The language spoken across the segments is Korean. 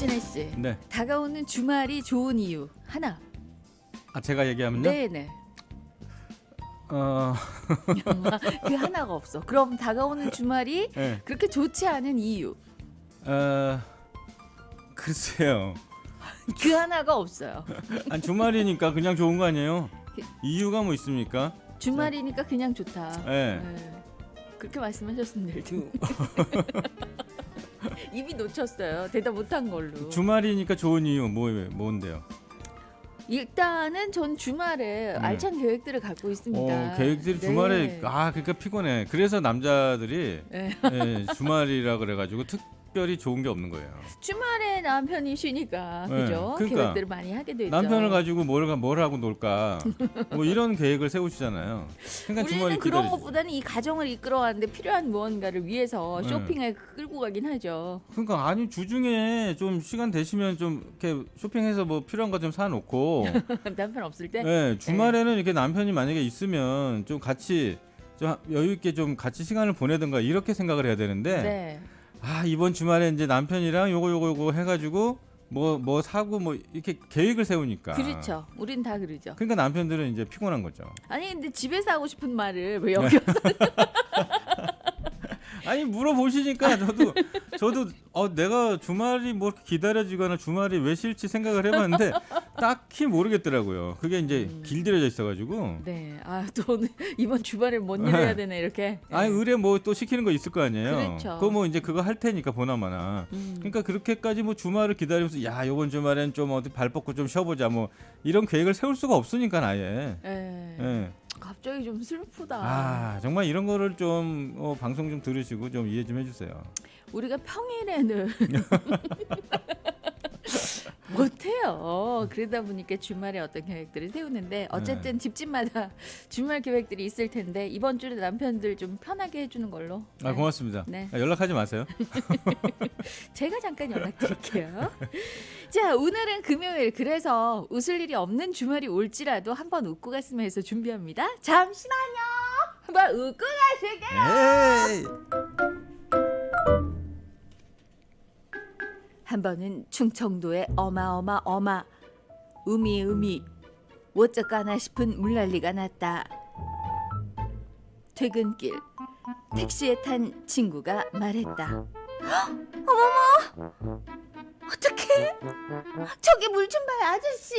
유진혜 씨. 네. 다가오는 주말이 좋은 이유 하나. 아 제가 얘기하면요. 네네. 어. 그 하나가 없어. 그럼 다가오는 주말이 네. 그렇게 좋지 않은 이유. 어. 글쎄요. 그 하나가 없어요. 아 주말이니까 그냥 좋은 거 아니에요? 이유가 뭐 있습니까? 주말이니까 그냥 좋다. 네. 네. 그렇게 텐데. 입이 놓쳤어요. 대답 못한 걸로. 주말이니까 좋은 이유 뭐 뭔데요? 일단은 전 주말에 알찬 계획들을 갖고 있습니다. 어, 계획들이 네. 주말에 아 그러니까 피곤해. 그래서 남자들이 네. 예, 주말이라 그래가지고 특 별히 좋은 게 없는 거예요. 주말에 남편이 쉬니까 네, 그죠? 그러니까 계획들을 많이 하게 되죠. 남편을 가지고 뭘, 가- 뭘 하고 놀까 뭐 이런 계획을 세우시잖아요. 그러니까 주말이 우리는 그런 기다리지. 것보다는 이 가정을 이끌어가는데 필요한 무언가를 위해서 네. 쇼핑에 끌고 가긴 하죠. 그러니까 아니 주중에 좀 시간 되시면 좀 이렇게 쇼핑해서 뭐 필요한 거 좀 사놓고 남편 없을 때. 네, 주말에는 이렇게 남편이 만약에 있으면 좀 같이 좀 여유 있게 좀 같이 시간을 보내든가 이렇게 생각을 해야 되는데 네. 아 이번 주말에 이제 남편이랑 요거 요거 요거 해가지고 뭐 뭐 사고 뭐 이렇게 계획을 세우니까 그렇죠. 우린 다 그러죠. 그러니까 남편들은 이제 피곤한 거죠. 아니 근데 집에서 하고 싶은 말을 왜 네. 여기 와서 아니 물어보시니까 저도 저도 어 내가 주말이 뭐 기다려지거나 주말이 왜 싫지 생각을 해봤는데 딱히 모르겠더라고요. 그게 이제 음. 길들여져 있어가지고 네. 아, 또 오늘 이번 주말에 뭔일 해야 되나 이렇게. 아니 의뢰 뭐 또 시키는 거 있을 거 아니에요. 그렇죠. 그거 뭐 이제 그거 할 테니까 보나마나. 음. 그러니까 그렇게까지 뭐 주말을 기다리면서 야 이번 주말엔 좀 어디 발 뻗고 좀 쉬어보자 뭐 이런 계획을 세울 수가 없으니까 아예. 예. 예. 갑자기 좀 슬프다. 아 정말 이런 거를 좀 어, 방송 좀 들으시고 좀 이해 좀 해주세요. 우리가 평일에는 못 해요. 그러다 보니까 주말에 어떤 계획들을 세우는데 어쨌든 집집마다 주말 계획들이 있을 텐데 이번 주에 남편들 좀 편하게 해주는 걸로. 아 네. 고맙습니다. 네. 아, 연락하지 마세요. 제가 잠깐 연락드릴게요. 자, 오늘은 금요일. 그래서 웃을 일이 없는 주말이 올지라도 한번 웃고 갔으면 해서 준비합니다. 잠시만요. 한번 웃고 가실게요. 에이. 한 번은 충청도의 어마어마 어마 우미 우미 어쩌까나 싶은 물난리가 났다. 퇴근길 택시에 탄 친구가 말했다. 어머머, 어떡해? 저기 물 좀 봐요, 아저씨.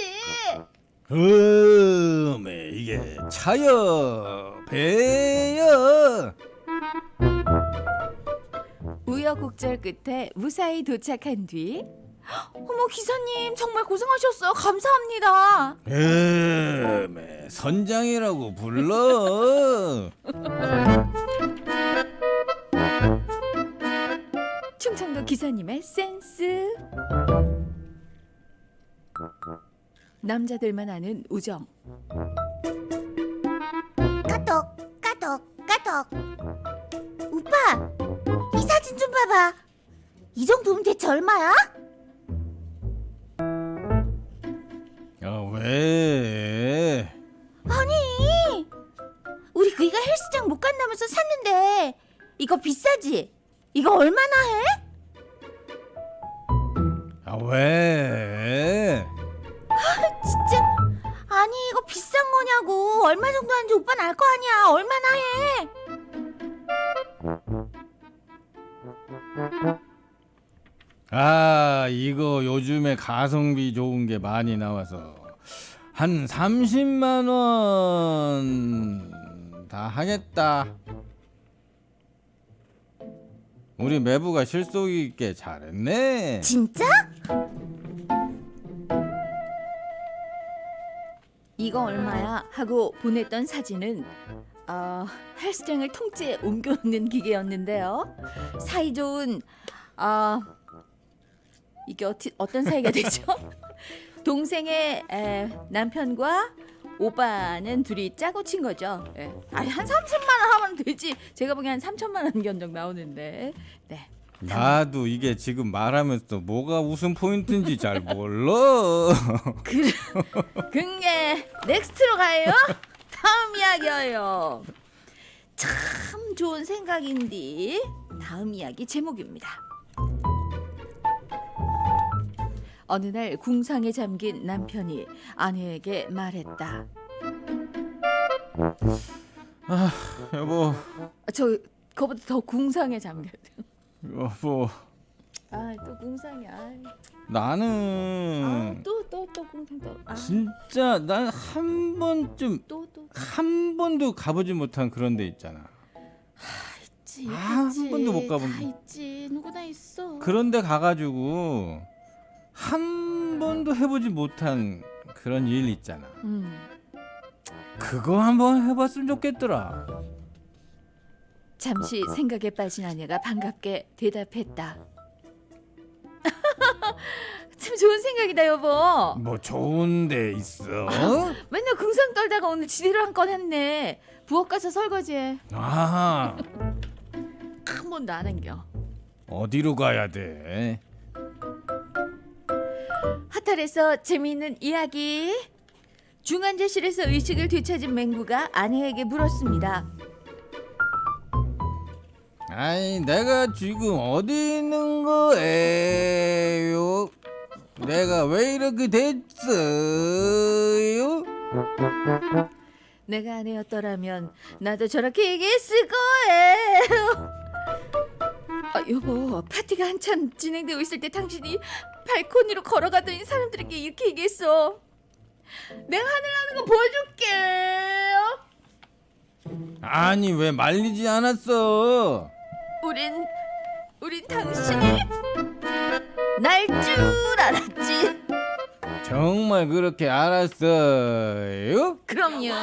음에 이게 차여 배여. 우여곡절 끝에 무사히 도착한 뒤 어머 기사님 정말 고생하셨어요. 감사합니다. 음에 선장이라고 불러. 충청도 기사님의 센스. 남자들만 아는 우정. 까똑 까똑 까똑 이 정도면 대체 얼마야? 야 왜? 아니 우리 그이가 헬스장 못 간다면서 샀는데 이거 비싸지? 이거 얼마나 해? 아 왜? 진짜 아니 이거 비싼 거냐고 얼마 정도 하는지 오빠는 알 거 아니야 얼마나 해? 아 이거 요즘에 가성비 좋은 게 많이 나와서 한 30만 원 다 하겠다. 우리 매부가 실속 있게 잘했네. 진짜? 이거 얼마야? 하고 보냈던 사진은 어, 헬스장을 통째에 옮겨놓는 기계였는데요. 사이 좋은 아 이게 어티, 어떤 사이가 되죠? 동생의 에, 남편과 오빠는 둘이 짜고 친 거죠. 예. 아니 한 3천만 원 하면 되지. 제가 보기엔 한 3천만 원 견적 나오는데. 네. 나도 이게 지금 말하면서 뭐가 웃음 포인트인지 잘 몰라. 그 그게 넥스트로 가요? 다음 이야기예요. 참 좋은 생각인데 다음 이야기 제목입니다. 어느 날 궁상에 잠긴 남편이 아내에게 말했다. 여보, 저 그거보다 더 궁상에 잠겨. 여보, 아 또 궁상이야. 나는 또 궁상 또. 아, 진짜 난 한 번쯤 또 또. 한 번도 가보지 못한 그런 데 있잖아. 있지. 아, 한 있지. 번도 못 가본 다 데. 있지. 누구나 있어. 그런데 가가지고 한 번도 해보지 못한 그런 일 있잖아. 음. 그거 한번 해봤으면 좋겠더라. 잠시 생각에 빠진 아내가 반갑게 대답했다. 참 좋은 생각이다 여보. 뭐 좋은데 있어? 맨날 궁상 떨다가 오늘 지대로 한 건 했네. 부엌 가서 설거지해. 아 한 번도 안 한겨. 어디로 가야 돼? 하탈에서 재미있는 이야기. 중환자실에서 의식을 되찾은 맹구가 아내에게 물었습니다. 아이 내가 지금 어디 있는 거예요? 내가 왜 이렇게 됐어요? 내가 아내였더라면 나도 저렇게 얘기했을 거예요. 아, 여보, 파티가 한참 진행되고 있을 때 당신이 발코니로 걸어가더니 사람들에게 이렇게 얘기했어. 내가 하늘 나는 거 보여줄게요. 아니 왜 말리지 않았어? 우린 우린 당신이 날 줄 알았지. 정말 그렇게 알았어요? 그럼요.